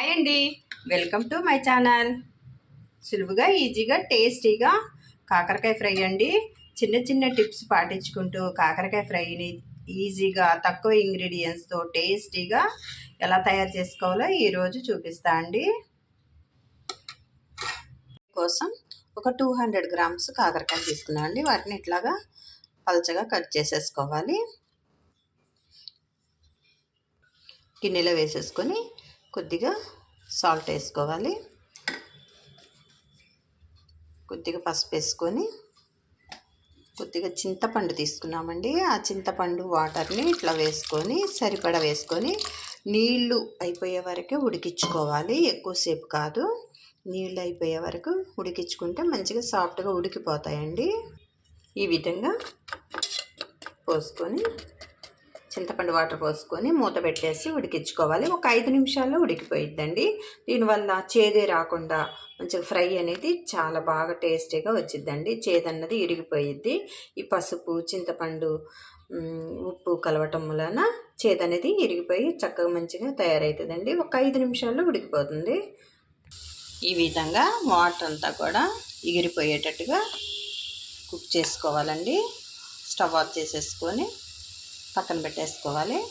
Hi అండి. Welcome to my channel. సులువుగా ఈజీగా టేస్టీగా కాకరకాయ ఫ్రై అండి. చిన్న చిన్న టిప్స్ పాటించుకుంటూ కాకరకాయ ఫ్రైని ఈజీగా తక్కువ ఇంగ్రీడియంట్స్తో టేస్టీగా ఎలా తయారు చేసుకోవాలో ఈరోజు చూపిస్తా అండి. కోసం ఒక టూ హండ్రెడ్ గ్రామ్స్ కాకరకాయ తీసుకున్నాం అండి. వాటిని ఇట్లాగా పలచగా కట్ చేసేసుకోవాలి. గిన్నెలో వేసేసుకొని కొద్దిగా సాల్ట్ వేసుకోవాలి. కొద్దిగా పసుపు వేసుకొని కొద్దిగా చింతపండు తీసుకున్నామండి. ఆ చింతపండు వాటర్ని ఇట్లా వేసుకొని సరిపడా వేసుకొని నీళ్ళు అయిపోయే వరకే ఉడికించుకోవాలి. ఎక్కువసేపు కాదు. నీళ్ళు అయిపోయే వరకు ఉడికించుకుంటే మంచిగా సాఫ్ట్గా ఉడికిపోతాయండి. ఈ విధంగా పోసుకొని చింతపండు వాటర్ పోసుకొని మూత పెట్టేసి ఉడికించుకోవాలి. ఒక ఐదు నిమిషాల్లో ఉడికిపోయిద్దండి. దీనివల్ల చేదే రాకుండా మంచిగా ఫ్రై అనేది చాలా బాగా టేస్టీగా వచ్చిద్దండి. చేదన్నది ఇరిగిపోయిద్ది. ఈ పసుపు చింతపండు ఉప్పు కలవటం వలన చేదనేది ఇరిగిపోయి చక్కగా మంచిగా తయారవుతుందండి ఒక ఐదు నిమిషాల్లో ఉడికిపోతుంది. ఈ విధంగా వాటర్ అంతా కూడా ఎగిరిపోయేటట్టుగా కుక్ చేసుకోవాలండి. స్టవ్ ఆఫ్ చేసేసుకొని పక్కన పెట్టేసుకోవాలి.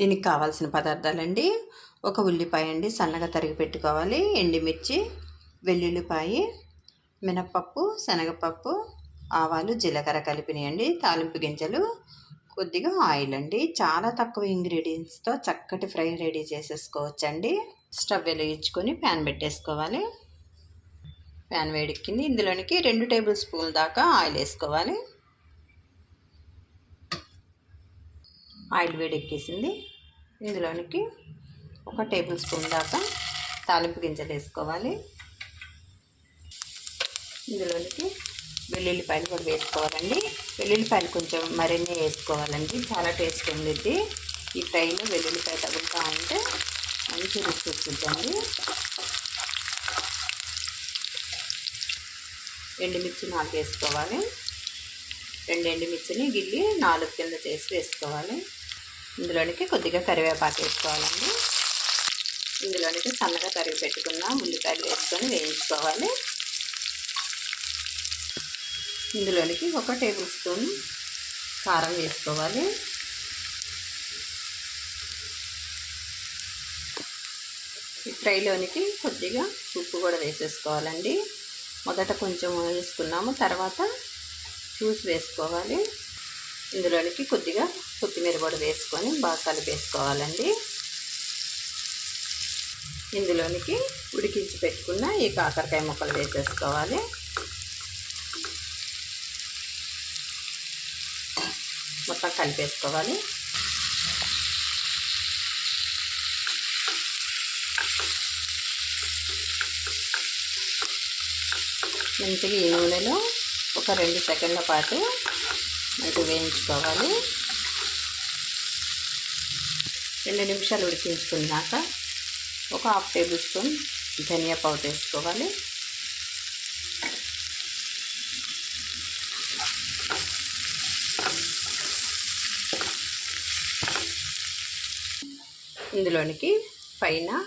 దీనికి కావాల్సిన పదార్థాలండి. ఒక ఉల్లిపాయ అండి సన్నగా తరిగి పెట్టుకోవాలి. ఎండుమిర్చి వెల్లుల్లిపాయ మినప్పప్పు శనగపప్పు ఆవాలు జీలకర్ర కలిపినాయండి. తాలింపు గింజలు కొద్దిగా ఆయిల్ అండి. చాలా తక్కువ ఇంగ్రీడియంట్స్తో చక్కటి ఫ్రై రెడీ చేసేసుకోవచ్చండి. స్టవ్ వెలిగించుకొని ప్యాన్ పెట్టేసుకోవాలి. ప్యాన్ వేడెక్కింది. ఇందులోనికి రెండు టేబుల్ స్పూన్ దాకా ఆయిల్ వేసుకోవాలి. ఆయిల్ వేడెక్కేసింది. ఇందులోనికి ఒక టేబుల్ స్పూన్ దాకా తాలింపు గింజలు వేసుకోవాలి. ఇందులోనికి వెల్లుల్లిపాయలు కూడా వేసుకోవాలండి. వెల్లుల్లిపాయలు కొంచెం మరిన్ని వేసుకోవాలండి. చాలా టేస్ట్ ఉండేది ఈ ఫ్రైలో వెల్లుల్లిపాయ తగులుతూ ఉంటే మంచి రుచి వచ్చిందండి ఎండుమిర్చి నాలుగు వేసుకోవాలి. రెండు ఎండుమిర్చిని గిల్లి నాలుగు కింద చేసి వేసుకోవాలి. ఇందులోనికి కొద్దిగా కరివేపాకు వేసుకోవాలండి. ఇందులోనికి సన్నగా తరిగి పెట్టుకున్న ఉల్లిపాయలు వేసుకొని వేయించుకోవాలి. ఇందులోనికి ఒక టేబుల్ స్పూన్ కారం వేసుకోవాలి. ఈ ఫ్రైలోనికి కొద్దిగా ఉప్పు కూడా వేసేసుకోవాలండి. మొదట కొంచెం వేసుకున్నాము తర్వాత చూసి వేసుకోవాలి. ఇందులోనికి కొద్దిగా కొత్తిమీర కూడా వేసుకొని బాగా కలిపేసుకోవాలండి. ఇందులోనికి ఉడికించి పెట్టుకున్న ఈ కాకరకాయ ముక్కలు వేసేసుకోవాలి. మొత్తం కలిపేసుకోవాలి. మంచిగా ఈ నూనెలో ఒక రెండు సెకండ్ల పాటు మనకు వేయించుకోవాలి. రెండు నిమిషాలు ఉడికించుకున్నాక ఒక హాఫ్ టేబుల్ స్పూన్ ధనియా పౌడర్ వేసుకోవాలి. ఇందులోనికి పైన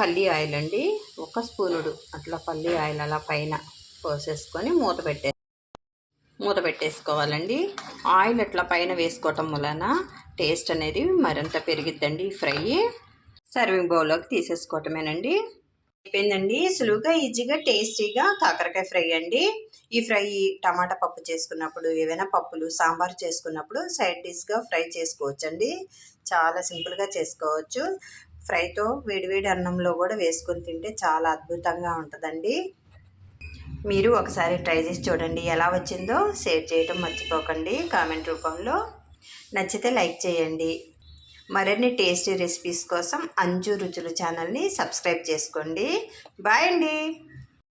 పల్లి ఆయిల్ అండి. ఒక స్పూనుడు అట్లా పల్లి ఆయిల్ అలా పైన పోసేసుకొని మూత పెట్టే మూత పెట్టేసుకోవాలండి. ఆయిల్ అట్లా పైన వేసుకోవటం వలన టేస్ట్ అనేది మరింత పెరిగిద్దండి ఫ్రై. సర్వింగ్ బౌల్లోకి తీసేసుకోవటమేనండి. అయిపోయిందండి. సులువుగా ఈజీగా టేస్టీగా కాకరకాయ ఫ్రై అండి. ఈ ఫ్రై టమాటా పప్పు చేసుకున్నప్పుడు ఏవైనా పప్పులు సాంబార్ చేసుకున్నప్పుడు సైడ్ డిష్గా ఫ్రై చేసుకోవచ్చండి. చాలా సింపుల్గా చేసుకోవచ్చు. ఫ్రైతో వేడివేడి అన్నంలో కూడా వేసుకొని తింటే చాలా అద్భుతంగా ఉంటుందండి. మీరు ఒకసారి ట్రై చేసి చూడండి ఎలా వచ్చిందో షేర్ చేయటం మర్చిపోకండి కామెంట్ రూపంలో. నచ్చితే లైక్ చేయండి. మరిన్ని టేస్టీ రెసిపీస్ కోసం అంజు రుచులు ఛానల్ని సబ్స్క్రైబ్ చేసుకోండి. బాయ్ అండి.